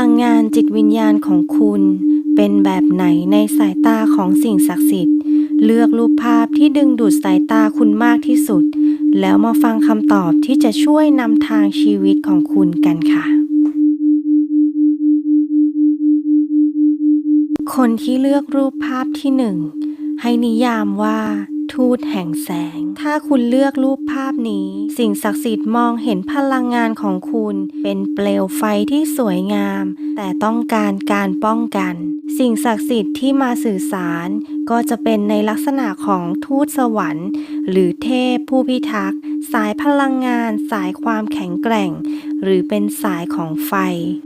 ลังงานจิตวิญญาณของคุณเป็นแบบไหนในสายตาของสิ่งศักดิ์สิทธิ์ เลือกรูปภาพที่ดึงดูดสายตาคุณมากที่สุด แล้วมาฟังคำตอบที่จะช่วยนำทางชีวิตของคุณกันค่ะ คนที่เลือกรูปภาพที่หนึ่งให้นิยามว่า ทูตแห่งแสง ถ้าคุณเลือกรูปภาพนี้ สิ่งศักดิ์สิทธิ์มองเห็นพลังงานของคุณ เป็นเปลวไฟที่สวยงาม แต่ต้องการการป้องกัน สิ่งศักดิ์สิทธิ์ที่มาสื่อสาร ก็จะเป็นในลักษณะของทูตสวรรค์ หรือเทพผู้พิทักษ์ สายพลังงาน สายความแข็งแกร่ง หรือเป็นสายของไฟ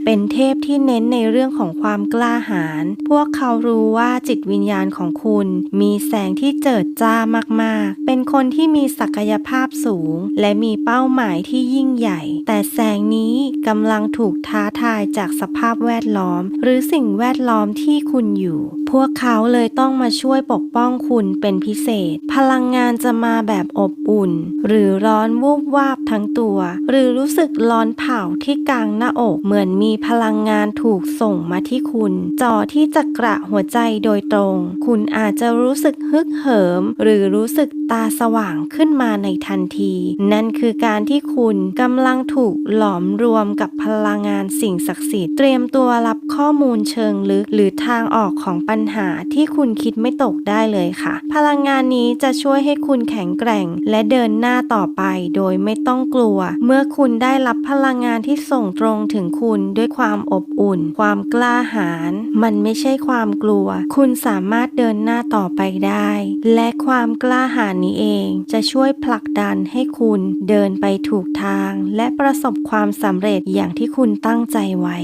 เป็นเทพที่เน้นในเรื่องของความกล้าหาญ พวกเขารู้ว่าจิตวิญญาณของคุณ มีแสงที่เจิดจ้ามากๆ เป็นคนที่มีศักยภาพสูง และมีเป้าหมายที่ยิ่งใหญ่ แต่แสงนี้กำลังถูกท้าทายจากสภาพแวดล้อม หรือสิ่งแวดล้อมที่คุณอยู่ พวกเขาเลยต้องมาช่วยปกป้องคุณเป็นพิเศษ พลังงานจะมาแบบอบอุ่น หรือร้อนวูบวาบทั้งตัว หรือรู้สึกร้อนเผาที่กลางหน้าอกเหมือนมีพลังงานถูกส่งมาที่คุณ จ่อที่จะกระหัวใจโดยตรง คุณอาจจะรู้สึกฮึกเหิม หรือรู้สึกตาสว่างขึ้นมาในทันที นั่นคือการที่คุณกำลังถูกหลอมรวมกับพลังงานสิ่งศักดิ์สิทธิ์เตรียมตัวรับข้อมูลเชิงลึก หรือทางออกของปัญหาที่คุณคิดไม่ตกได้เลยค่ะ พลังงานนี้จะช่วยให้คุณแข็งแกร่ง และเดินหน้าต่อไปโดยไม่ต้องกลัว เมื่อคุณได้รับพลังงานที่ส่งตรงถึงคุณด้วยความอบอุ่น ความกล้าหาญมันไม่ใช่ความกลัว คุณสามารถเดินหน้าต่อไปได้ และความกล้าหาญนี้เองจะช่วยผลักดันให้คุณเดินไปถูกทาง และประสบความสำเร็จอย่างที่คุณตั้งใจไว้